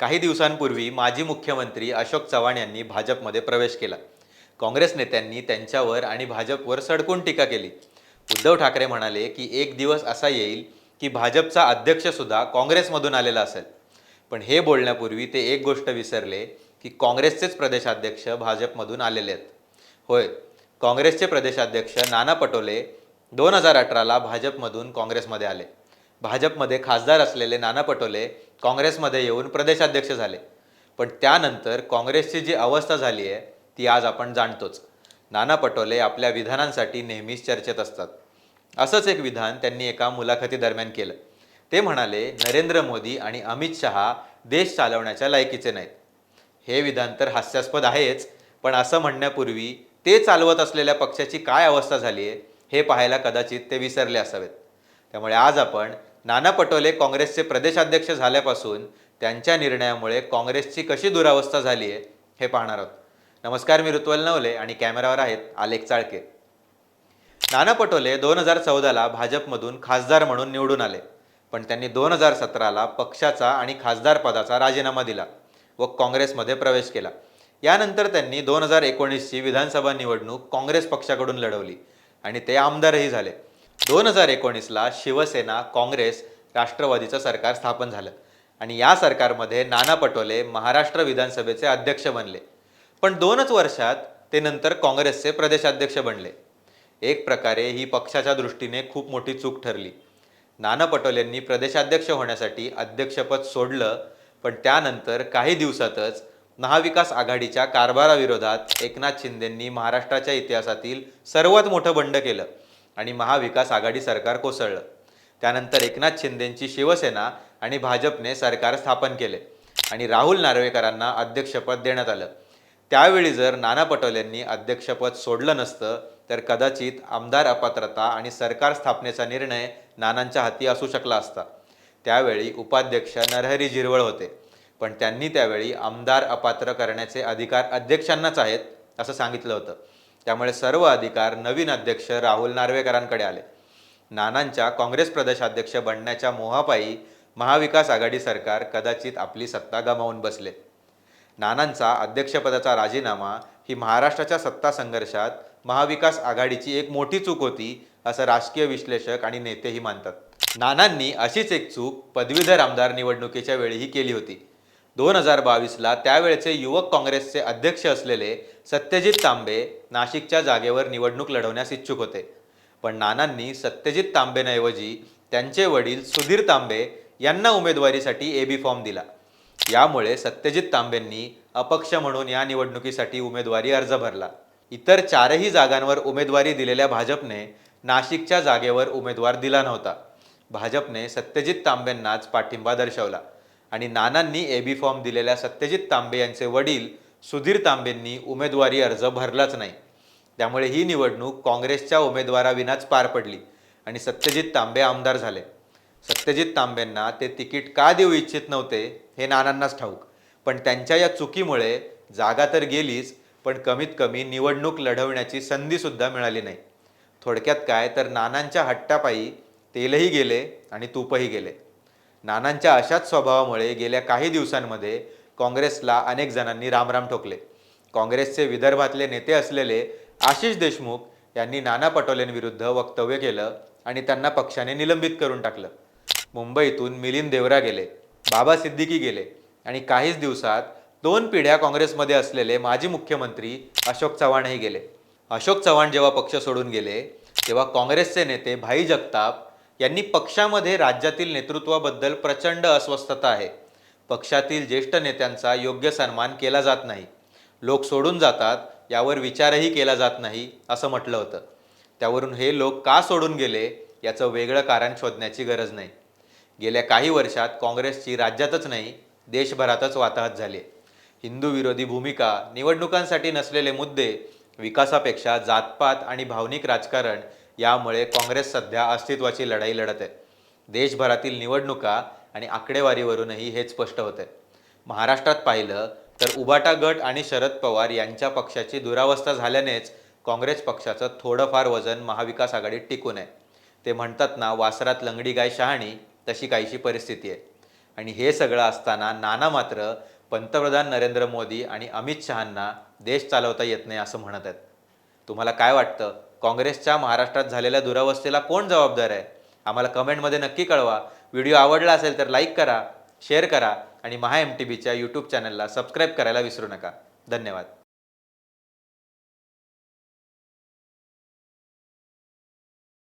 काही दिवसांपूर्वी माजी मुख्यमंत्री अशोक चव्हाण यांनी भाजपमध्ये प्रवेश केला. काँग्रेस नेत्यांनी त्यांच्यावर आणि भाजपवर सडकून टीका केली. उद्धव ठाकरे म्हणाले की एक दिवस असा येईल की भाजपचा अध्यक्षसुद्धा काँग्रेसमधून आलेला असेल. पण हे बोलण्यापूर्वी ते एक गोष्ट विसरले की काँग्रेसचेच प्रदेशाध्यक्ष भाजपमधून आलेले आहेत. होय काँग्रेसचे प्रदेशाध्यक्ष नाना पटोले दोन हजार अठराला भाजपमधून काँग्रेसमध्ये आले. भाजपमध्ये खासदार असलेले नाना पटोले काँग्रेसमध्ये येऊन प्रदेशाध्यक्ष झाले. पण त्यानंतर काँग्रेसची जी अवस्था झाली आहे ती आज आपण जाणतोच. नाना पटोले आपल्या विधानांसाठी नेहमीच चर्चेत असतात. असंच एक विधान त्यांनी एका मुलाखतीदरम्यान केलं. ते म्हणाले नरेंद्र मोदी आणि अमित शहा देश चालवण्याच्या लायकीचे नाहीत. हे विधान तर हास्यास्पद आहेच पण असं म्हणण्यापूर्वी ते चालवत असलेल्या पक्षाची काय अवस्था झाली आहे हे पाहायला कदाचित ते विसरले असावेत. त्यामुळे आज आपण नाना पटोले काँग्रेसचे प्रदेशाध्यक्ष झाल्यापासून त्यांच्या निर्णयामुळे काँग्रेसची कशी दुरावस्था झाली आहे हे पाहणार आहोत. नमस्कार मी ऋत्वल नवले आणि कॅमेरावर आहेत आलेख चाळके. नाना पटोले दोन हजार चौदाला भाजपमधून खासदार म्हणून निवडून आले पण त्यांनी दोन हजार सतराला पक्षाचा आणि खासदार पदाचा राजीनामा दिला व काँग्रेसमध्ये प्रवेश केला. यानंतर त्यांनी दोन हजार एकोणीसची विधानसभा निवडणूक काँग्रेस पक्षाकडून लढवली आणि ते आमदारही झाले. दोन हजार एकोणीसला शिवसेना काँग्रेस राष्ट्रवादीचं सरकार स्थापन झालं आणि या सरकारमध्ये नाना पटोले महाराष्ट्र विधानसभेचे अध्यक्ष बनले. पण दोनच वर्षात ते नंतर काँग्रेसचे प्रदेशाध्यक्ष बनले. एक प्रकारे ही पक्षाच्या दृष्टीने खूप मोठी चूक ठरली. नाना पटोलेंनी प्रदेशाध्यक्ष होण्यासाठी अध्यक्षपद सोडलं पण त्यानंतर काही दिवसातच महाविकास आघाडीच्या कारभाराविरोधात एकनाथ शिंदेंनी महाराष्ट्राच्या इतिहासातील सर्वात मोठं बंड केलं. आणि महाविकास आघाडी सरकार कोसळलं. त्यानंतर एकनाथ शिंदेंची शिवसेना आणि भाजपने सरकार स्थापन केले आणि राहुल नार्वेकरांना अध्यक्षपद देण्यात आलं. त्यावेळी जर नाना पटोलेंनी अध्यक्षपद सोडलं नसतं तर कदाचित आमदार अपात्रता आणि सरकार स्थापनेचा निर्णय नानांच्या हाती असू शकला असता. त्यावेळी उपाध्यक्ष नरहरी झिरवळ होते. पण त्यांनी त्यावेळी आमदार अपात्र करण्याचे अधिकार अध्यक्षांनाच आहेत असं सांगितलं होतं. त्यामुळे सर्व अधिकार नवीन अध्यक्ष राहुल नार्वेकरांकडे आले. नानांच्या काँग्रेस प्रदेशाध्यक्ष बनण्याच्या मोहापायी महाविकास आघाडी सरकार कदाचित आपली सत्ता गमावून बसले. नानांचा अध्यक्षपदाचा राजीनामा ही महाराष्ट्राच्या सत्ता संघर्षात महाविकास आघाडीची एक मोठी चूक होती असं राजकीय विश्लेषक आणि नेतेही मानतात. नानांनी अशीच एक चूक पदवीधर आमदार निवडणुकीच्या वेळीही केली होती. दोन हजार बावीसला त्यावेळचे युवक काँग्रेसचे अध्यक्ष असलेले सत्यजित तांबे नाशिकच्या जागेवर निवडणूक लढवण्यास इच्छुक होते. पण नानांनी सत्यजित तांबेंऐवजी त्यांचे वडील सुधीर तांबे यांना उमेदवारीसाठी ए बी फॉर्म दिला. यामुळे सत्यजित तांबेंनी अपक्ष म्हणून या निवडणुकीसाठी उमेदवारी अर्ज भरला. इतर चारही जागांवर उमेदवारी दिलेल्या भाजपने नाशिकच्या जागेवर उमेदवार दिला नव्हता. भाजपने सत्यजित तांबेंनाच पाठिंबा दर्शवला. आणि नानांनी ए बी फॉर्म दिलेल्या सत्यजित तांबे यांचे वडील सुधीर तांबेंनी उमेदवारी अर्ज भरलाच नाही. त्यामुळे ही निवडणूक काँग्रेसच्या उमेदवाराविनाच पार पडली आणि सत्यजित तांबे आमदार झाले. सत्यजित तांबेंना ते तिकीट का देऊ इच्छित नव्हते हे नानांनाच ठाऊक. पण त्यांच्या या चुकीमुळे जागा तर गेलीच पण कमीत कमी निवडणूक लढवण्याची संधीसुद्धा मिळाली नाही. थोडक्यात काय तर नानांच्या हट्टापायी तेलही गेले आणि तूपही गेले. नानांच्या अशाच स्वभावामुळे गेल्या काही दिवसांमध्ये काँग्रेसला अनेक जणांनी रामराम ठोकले. काँग्रेसचे विदर्भातले नेते असलेले आशिष देशमुख यांनी नाना पटोलेंविरुद्ध वक्तव्य केलं आणि त्यांना पक्षाने निलंबित करून टाकलं. मुंबईतून मिलिंद देवरा गेले बाबा सिद्दीकी गेले आणि काहीच दिवसात दोन पिढ्या काँग्रेसमध्ये असलेले माजी मुख्यमंत्री अशोक चव्हाणही गेले. अशोक चव्हाण जेव्हा पक्ष सोडून गेले तेव्हा काँग्रेसचे नेते भाई जगताप यांनी पक्षामध्ये राज्यातील नेतृत्वाबद्दल प्रचंड अस्वस्थता आहे. पक्षातील ज्येष्ठ नेत्यांचा योग्य सन्मान केला जात नाही. लोक सोडून जातात यावर विचारही केला जात नाही असं म्हटलं होतं. त्यावरून हे लोक का सोडून गेले याचं वेगळं कारण शोधण्याची गरज नाही. गेल्या काही वर्षात काँग्रेसची राज्यातच नाही देशभरातच वाताहत झाली. हिंदू विरोधी भूमिका निवडणुकांसाठी नसलेले मुद्दे विकासापेक्षा जातपात आणि भावनिक राजकारण यामुळे काँग्रेस सध्या अस्तित्वाची लढाई लढत. आहे देशभरातील निवडणुका आणि आकडेवारीवरूनही हेच स्पष्ट होते. महाराष्ट्रात पाहिलं तर उबाटा गट आणि शरद पवार यांच्या पक्षाची दुरावस्था झाल्यानेच काँग्रेस पक्षाचं थोडंफार वजन महाविकास आघाडीत टिकून आहे ते म्हणतात ना वासरात लंगडी गाय शहाणी तशी काहीशी परिस्थिती आहे. आणि हे सगळं असताना नाना मात्र पंतप्रधान नरेंद्र मोदी आणि अमित शहांना देश चालवता येत नाही असं म्हणत आहेत. तुम्हाला काय वाटतं? काँग्रेसच्या महाराष्ट्रात झालेल्या दुरावस्थेला कोण जबाबदार आहे? आम्हाला कमेंटमध्ये नक्की कळवा. व्हिडिओ आवडला असेल तर लाईक करा शेअर करा आणि महा एम टी बीच्या यूट्यूब चॅनलला सबस्क्राईब करायला विसरू नका. धन्यवाद.